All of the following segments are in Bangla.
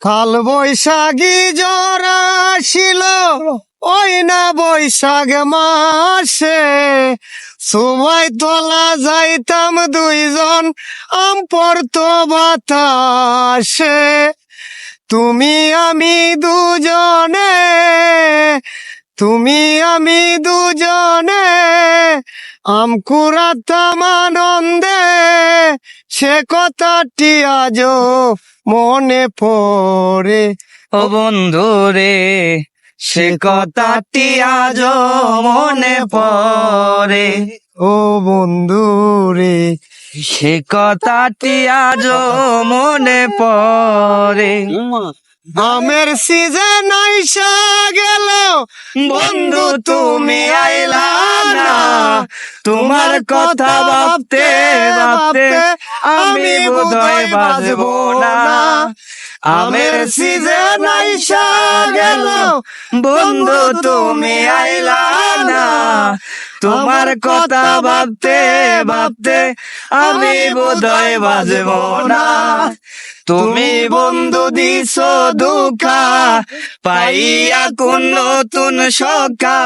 কাল বৈশাখী জ্বর আসিল, ওই না বৈশাখ মাসে। সময় তোলা যাইতাম দুইজন, আম পড়তো বাতাসে। তুমি আমি দুজনে, তুমি আমি দুজনে আম কুড়াতাম আনন্দে সে কথাটি আজ মনে পড়ে। ও বন্ধু রে, সে কথাটি আজ মনে পড়ে। ও বন্ধু রে, সে কথাটি আজ মনে পড়ে। আমের সিজন আইসা গেল, বন্ধু তুমি আইলা না তোমার কথা ভাবতে ভাবতে আমি বোধহয় বাজবো না। আমের সিজন আইসা গেল। বন্ধু, তুমি আইলা না। তোমার কথা ভাবতে ভাবতে আমি বোধহয় বাজবো না। তুমি বন্ধু দিছ দুঃখা, পাইয়া কোন নতুন সখা।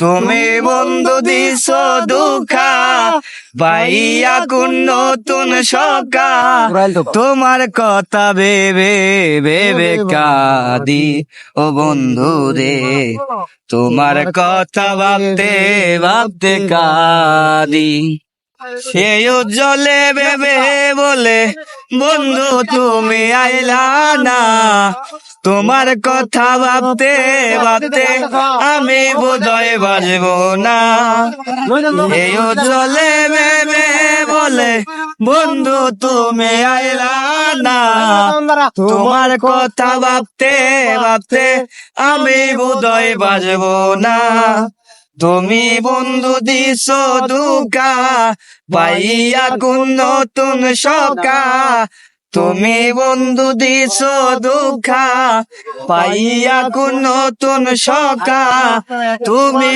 তুমি বন্ধু দিস দুঃখা পাইয়া কোন নতুন সকা তোমার কথা ভেবে বেবে কাদি। ও বন্ধু রে তোমার কথা ভাবতে ভাবতে কাদি। সেই উজ্জ্বলে ভেবে বলে, বন্ধু, তুমি আইলা না। তোমার কথা ভাবতে ভাবতে আমি বোধহয় বাজবো না। এই উজ্জ্বলে ভেবে বলে, বন্ধু, তুমি আইলা না। তোমার কথা ভাবতে ভাবতে আমি বোধহয় বাজবো না। তুমি বন্ধু দিছ দুকা পাইয়া কোন নতুন সকা তুমি বন্ধু দিছ দুঃখা পাইয়া কোন নতুন সকা তুমি